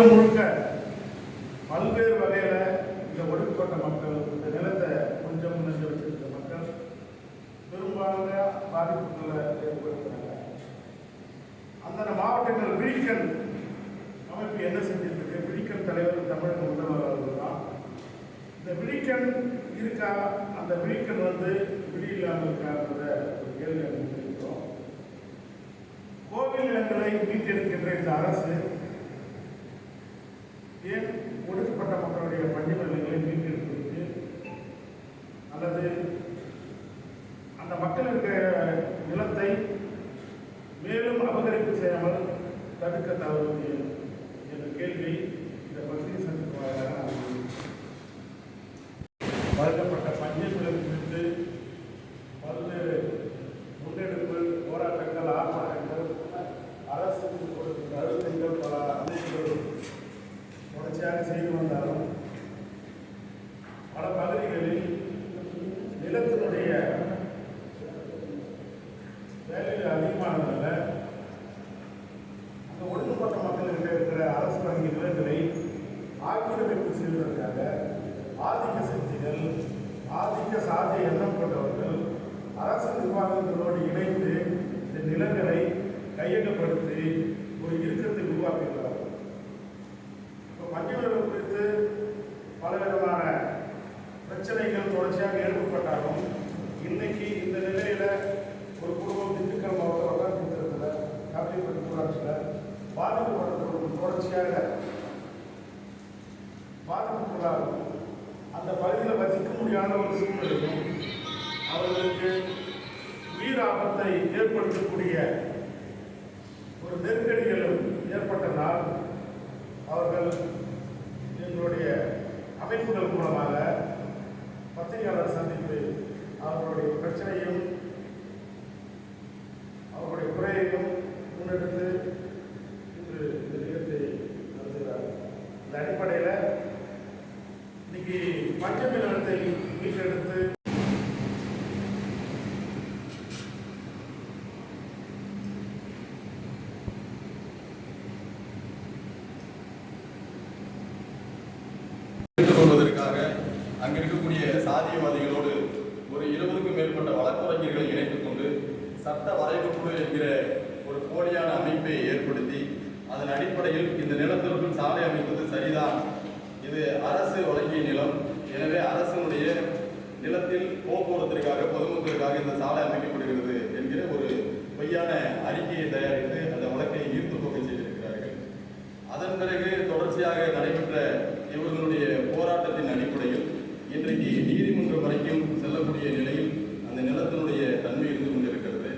உலகம் முழுக்க பல்வேறு வகையில இந்த ஒடுக்கப்பட்ட மக்கள் இந்த நிலத்தை கொஞ்சம் நெஞ்சு வச்சிருக்க மக்கள் பெரும்பாலான பாதிப்புகளை ஏற்படுத்துறாங்க. அந்தந்த மாவட்டங்கள் விழிக்கன் அமைப்பு என்ன செஞ்சிருக்கு விழிக்கன் தலைவர் தமிழக முதல்வர் அவர்கள் தான். இந்த விழிக்கன் இருக்கா? அந்த விழிக்கன் வந்து விழி இல்லாமல் இருக்கான்றத ஒரு கேள்வி இருக்கிறோம் கோவில் நிலங்களை மீட்டெடுக்கின்ற இந்த அரசு ஏன் ஒடுக்கப்பட்ட மக்களுடைய பஞ்ச நிலங்களை மீட்டெடுப்பதற்கு அல்லது அந்த மக்கள் இருக்கிற நிலத்தை மேலும் அபகரிப்பு செய்யாமல் தடுக்க தவறு என்ற கேள்வி இந்த பத்திரிகை சந்திப்பு வாயிலாக நான் முன்வைக்கிறேன். வழங்கப்பட்ட பஞ்ச நிலம் குறித்து பல்வேறு முன்னெடுப்பு போராட்டங்கள் ஆர்ப்பாட்டங்கள் அரசுக்கு கொடுத்த அழுத்தங்கள் பல அமைப்புகள் தொடர்ச்சியாக செய்து வந்தாலும் பல பகுதிகளில் நிலத்தினுடைய வேலையில் அதிகமானதால அந்த ஒடுக்கப்பட்ட மக்கள்கிட்ட இருக்கிற அரசு வங்கி நிலங்களை ஆக்கிரமிப்பு செய்வதற்காக ஆதிக்க சக்திகள் ஆதிக்க சாதிய எண்ணம் கொண்டவர்கள் அரசு நிர்வாகங்களோடு இணைந்து இந்த நிலங்களை கையகப்படுத்தி ஒரு இறுக்கத்தை உருவாக்குகிறார்கள். இப்போ மஞ்சள் குறித்து பலவிதமான பிரச்சனைகள் தொடர்ச்சியாக ஏற்பட்டாலும் இன்னைக்கு இந்த நிலையில ஒரு குடும்பம் திண்டுக்கல் மாவட்டம் வட்டாரத்தில் காப்பிப்பட்டு ஊராட்சியில் பாதிக்கப்பட்ட குடும்பம் தொடர்ச்சியாக. பாதிப்புக்குள்ளாகும் அந்த பகுதியில் வசிக்க முடியாத ஒரு சூழ்நிலையும் அவர்களுக்கு உயிர் ஆபத்தை ஏற்படுத்தக்கூடிய ஒரு நெருக்கடிகளும் ஏற்பட்டதால் அவர்கள் எங்களுடைய அமைப்புகள் மூலமாக பிரச்சனையும் அவர்களுடைய குறையையும் முன்னெடுத்து இன்று இந்த நிகழ்ச்சியை நடத்துகிறார். இந்த அடிப்படையில் இன்னைக்கு பஞ்சமி நிலத்தை மீட்டெடுத்து எடுத்துக்கொள்வதற்காக அங்க இருக்கக்கூடிய சாதியவாதிகளோடு ஒரு இருபதுக்கும் மேற்பட்ட வழக்கறிஞர்களை இணைத்துக் கொண்டு சட்ட வரைவு குழு என்கிற ஒரு போலியான அமைப்பை ஏற்படுத்தி அதன் அடிப்படையில் இந்த நிலத்திற்குள் சாலை அமைப்பது சரிதான். இது அரசு வழங்கிய நிலம். எனவே அரசினுடைய நிலத்தில் போக்குவரத்திற்காக பொதுமக்களுக்காக இந்த சாலை அமைக்கப்படும் என்கிற ஒரு பொய்யான அறிக்கையை தயாரித்து அந்த வழக்கை ஈர்த்து போக செய்திருக்கிறார்கள் அதன் பிறகு தொடர்ச்சியாக நடைபெற்ற இவர்களுடைய போராட்டத்தின் அடிப்படையில் இன்றைக்கு நீதிமன்றம் வரைக்கும் செல்லக்கூடிய நிலையில் அந்த நிலத்தினுடைய தன்மை இருந்து கொண்டிருக்கிறது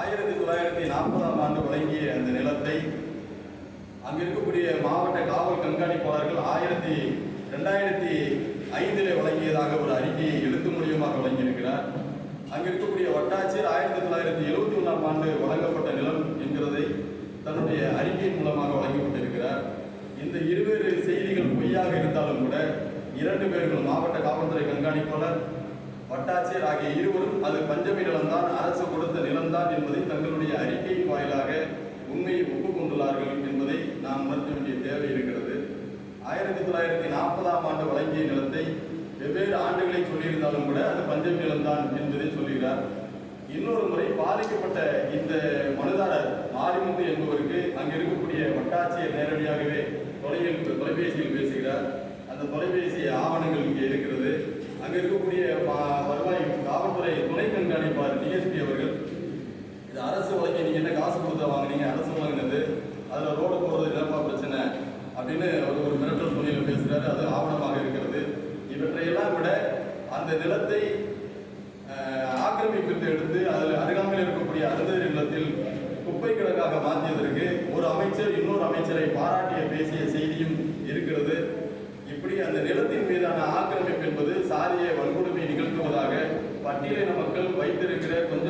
ஆயிரத்தி தொள்ளாயிரத்தி நாற்பதாம் ஆண்டு வழங்கிய அந்த நிலத்தை அங்கு இருக்கக்கூடிய மாவட்ட காவல் கண்காணிப்பாளர்கள் ஆயிரத்தி ரெண்டாயிரத்தி ஐந்திலே வழங்கியதாக ஒரு அறிக்கையை எழுத்து மூலியமாக வழங்கியிருக்கிறார். அங்கு இருக்கக்கூடிய வட்டாட்சியர் ஆயிரத்தி தொள்ளாயிரத்தி எழுபத்தி ஒன்றாம் ஆண்டு வழங்கப்பட்ட நிலம் என்கிறதை தன்னுடைய அறிக்கையின் மூலமாக வழங்கப்பட்டிருக்கிறார் இந்த இருவேறு செய்திகள் பொய்யாக இருந்தாலும் கூட இரண்டு பேர்கள் மாவட்ட காவல்துறை கண்காணிப்பாளர் வட்டாட்சியர் ஆகிய இருவரும் அது பஞ்சமி நிலம்தான் அரசு கொடுத்த கூடாது என்பதை தங்களுடைய அறிக்கையின் வாயிலாக உண்மையை ஒப்புக்கொண்டுள்ளார்கள் என்பதை நாம் உணர்த்த வேண்டிய தேவை இருக்கிறது. ஆயிரத்தி தொள்ளாயிரத்தி நாற்பதாம் ஆண்டு வழங்கிய நிலத்தை வெவ்வேறு ஆண்டுகளை சொல்லியிருந்தாலும் கூட அது பஞ்சம் நிலம்தான் என்பதை சொல்கிறார் இன்னொரு முறை பாதிக்கப்பட்ட இந்த மனுதாரர் மாரிமுத்து என்பவருக்கு அங்க இருக்கக்கூடிய வட்டாட்சியர் நேரடியாகவே தொலையில் தொலைபேசியில் பேசுகிறார். அந்த தொலைபேசி ஆவணங்கள் இங்கே இருக்கிறது. அங்க இருக்கக்கூடிய வருவாய் காவல்துறை துணை கண்காணிப்பாளர் டிஎஸ்பி அவர்கள் இது அரசு வழங்கி நீங்க என்ன காசு கொடுத்தா வாங்குனீங்க? அரசு வாங்கினது. அதுல ரோடு போறது என்னப்பா பிரச்சனை. அப்படின்னு ஒரு ஒரு மிரட்டல் துணியில் பேசுறாரு. அது ஆவணமாக இருக்கிறது. இவற்றையெல்லாம் விட அந்த நிலத்தை ஆக்கிரமிப்பிற்கு எடுத்து அதில் அருகாமையில் இருக்கக்கூடிய அருந்ததி நிலத்தில் குப்பை கிடக்காக மாற்றியதற்கு ஒரு அமைச்சர் இன்னொரு அமைச்சரை பாராட்டிய பேசிய செய்தியும் இருக்கிறது. இப்படி அந்த நிலத்தின் மீதான ஆக்கிரமிப்பு என்பது சாதிய வன்கொடுமை நிகழ்த்துவதாக பட்டியலின மக்கள் வைத்திருக்கிற கொஞ்ச